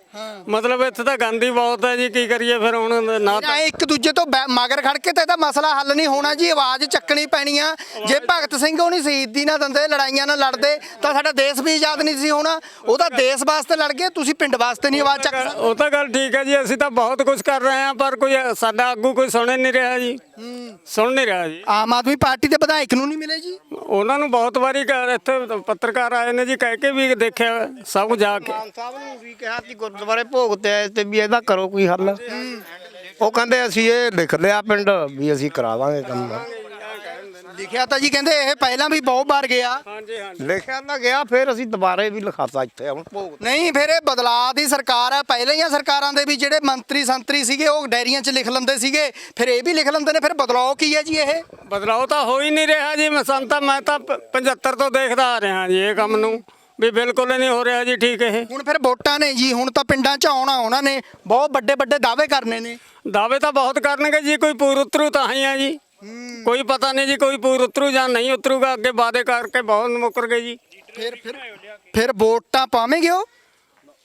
ਮਤਲਬ ਇੱਥੇ ਤਾਂ ਗੰਦ ਬਹੁਤ ਹੈ ਜੀ ਕੀ ਕਰੀਏ ਫਿਰ ਹੁਣ ਨਾ ਤਾਂ ਇੱਕ ਦੂਜੇ ਤੋਂ ਬੈ- ਮਗਰ ਖੜ ਕੇ ਤਾਂ ਇਹਦਾ ਮਸਲਾ ਹੱਲ ਨਹੀਂ ਹੋਣਾ ਜੀ ਆਵਾਜ਼ ਚੱਕਣੀ ਪੈਣੀ ਆ। ਜੇ ਭਗਤ ਸਿੰਘ ਹੋਣੀ ਸ਼ਹੀਦੀ ਨਾ ਦਿੰਦੇ ਲੜਾਈਆਂ ਨਾਲ ਲੜਦੇ ਤਾਂ ਸਾਡਾ ਦੇਸ਼ ਵੀ ਆਜ਼ਾਦ ਨਹੀਂ ਸੀ ਹੋਣਾ। ਉਹ ਤਾਂ ਦੇਸ਼ ਵਾਸਤੇ ਲੜ ਗਏ ਤੁਸੀਂ ਪਿੰਡ ਵਾਸਤੇ ਨਹੀਂ ਆਵਾਜ਼ ਚੱਕ ਸਕਦੇ ਉਹ ਤਾਂ ਗੱਲ ਠੀਕ ਹੈ ਜੀ ਅਸੀਂ ਤਾਂ ਬਹੁਤ ਕੁਝ ਕਰ ਰਹੇ ਹਾਂ ਪਰ ਕੋਈ ਸਾਡਾ ਆਗੂ ਕੋਈ ਸੁਣ ਨਹੀਂ ਰਿਹਾ ਜੀ। ਸੁਣ ਨਹੀਂ ਰਿਹਾ ਜੀ। ਆਮ ਆਦਮੀ ਪਾਰਟੀ ਦੇ ਵਿਧਾਇਕ ਨੂੰ ਨਹੀਂ ਮਿਲੇ ਜੀ? ਉਹਨਾਂ ਨੂੰ ਬਹੁਤ ਵਾਰੀ ਇੱਥੇ ਪੱਤਰਕਾਰ ਆਏ ਨੇ ਜੀ ਕਹਿ ਕੇ ਵੀ ਦੇਖਿਆ ਸਭ ਜਾ ਕੇ। ਸਾਹਿਬ ਨੂੰ ਵੀ ਕਿਹਾ ਗੁਰਦੁਆਰੇ ਭੋਗ ਤੇ ਆਏ ਤੇ ਵੀ ਇਹਦਾ ਕਰੋ ਕੋਈ ਹੱਲ। ਉਹ ਕਹਿੰਦੇ ਅਸੀਂ ਇਹ ਲਿਖ ਲਿਆ ਪਿੰਡ ਵੀ ਅਸੀਂ ਕਰਾ ਦਾਂਗੇ ਕੰਮ ਲਿਖਿਆ ਤਾਂ ਜੀ ਕਹਿੰਦੇ ਇਹ ਪਹਿਲਾਂ ਵੀ ਬਹੁਤ ਵਾਰ ਗਿਆ। ਹਾਂਜੀ ਹਾਂਜੀ। ਲਿਖਿਆ ਤਾਂ ਗਿਆ ਫਿਰ ਅਸੀਂ ਦੁਬਾਰੇ ਵੀ ਲਿਖਾਤਾ ਇੱਥੇ ਹੁਣ ਭੋਗ ਨਹੀਂ ਫਿਰ ਇਹ ਬਦਲਾਅ ਦੀ ਸਰਕਾਰ ਹੈ। ਪਹਿਲੀਆਂ ਸਰਕਾਰਾਂ ਦੇ ਵੀ ਜਿਹੜੇ ਮੰਤਰੀ ਸੰਤਰੀ ਸੀਗੇ ਉਹ ਡਾਇਰੀਆਂ 'ਚ ਲਿਖ ਲੈਂਦੇ ਸੀਗੇ। ਫਿਰ ਇਹ ਵੀ ਲਿਖ ਲੈਂਦੇ ਨੇ ਫਿਰ ਬਦਲਾਅ ਕੀ ਹੈ ਜੀ ਇਹ? ਬਦਲਾਅ ਤਾਂ ਹੋ ਹੀ ਨਹੀਂ ਰਿਹਾ ਜੀ। ਮੈਂ ਸਾਨੂੰ ਤਾਂ ਮੈਂ ਤਾਂ 75 ਤੋਂ ਦੇਖਦਾ ਆ ਰਿਹਾ ਜੀ ਇਹ ਕੰਮ ਨੂੰ। ਵੀ ਬਿਲਕੁਲ ਹੀ ਨਹੀਂ ਹੋ ਰਿਹਾ ਜੀ ਠੀਕ ਇਹ। ਹੁਣ ਫਿਰ ਵੋਟਾਂ ਨੇ ਜੀ ਹੁਣ ਤਾਂ ਪਿੰਡਾਂ 'ਚ ਆਉਣਾ ਉਹਨਾਂ ਨੇ। ਬਹੁਤ ਵੱਡੇ ਵੱਡੇ ਦਾਅਵੇ ਕਰਨੇ ਨੇ। ਦਾਅਵੇ ਤਾਂ ਬਹੁਤ ਕਰਨਗੇ ਜੀ ਕੋਈ ਪੂਰ ਉਤਰੂ ਤਾਂ ਹੀ ਆ ਜੀ। ਕੋਈ ਪਤਾ ਨਹੀਂ ਜੀ ਕੋਈ ਪੂਰ ਉਤਰੂ ਜਾਂ ਨਹੀਂ ਉਤਰੂਗਾ ਅੱਗੇ ਵਾਅਦੇ ਕਰਕੇ ਬਹੁਤ ਮੁੱਕਰ ਗਏ ਜੀ। ਫਿਰ ਫਿਰ ਫਿਰ ਵੋਟਾਂ ਪਾਵੇਂਗੇ ਉਹ?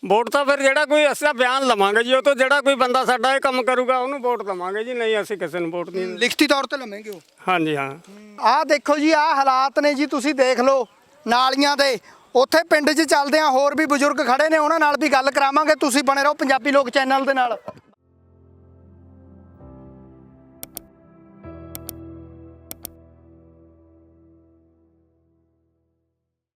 ਵੋਟ ਤਾਂ ਫਿਰ ਜਿਹੜਾ ਕੋਈ ਅਸਾ ਬਿਆਨ ਲਵਾਂਗੇ ਜੀ ਉਹ ਤੋਂ ਜਿਹੜਾ ਕੋਈ ਬੰਦਾ ਸਾਡਾ ਇਹ ਕੰਮ ਕਰੂਗਾ ਉਹਨੂੰ ਵੋਟ ਦਵਾਂਗੇ ਜੀ ਨਹੀਂ ਅਸੀਂ ਕਿਸੇ ਨੂੰ ਵੋਟ ਨਹੀਂ। ਲਿਖਤੀ ਤੌਰ ਤੇ ਲਵੇਂਗੇ ਉਹ? ਹਾਂਜੀ ਹਾਂ। ਆਹ ਦੇਖੋ ਜੀ ਆਹ ਹਾਲਾਤ ਨੇ ਜੀ ਤੁਸੀਂ ਦੇਖ ਲਓ ਨਾਲੀਆਂ ਦੇ। ਉੱਥੇ ਪਿੰਡ 'ਚ ਚੱਲਦੇ ਆ ਹੋਰ ਵੀ ਬਜ਼ੁਰਗ ਖੜੇ ਨੇ ਉਹਨਾਂ ਨਾਲ ਵੀ ਗੱਲ ਕਰਾਵਾਂਗੇ ਤੁਸੀਂ ਬਣੇ ਰਹੋ ਪੰਜਾਬੀ ਲੋਕ ਚੈਨਲ ਦੇ ਨਾਲ।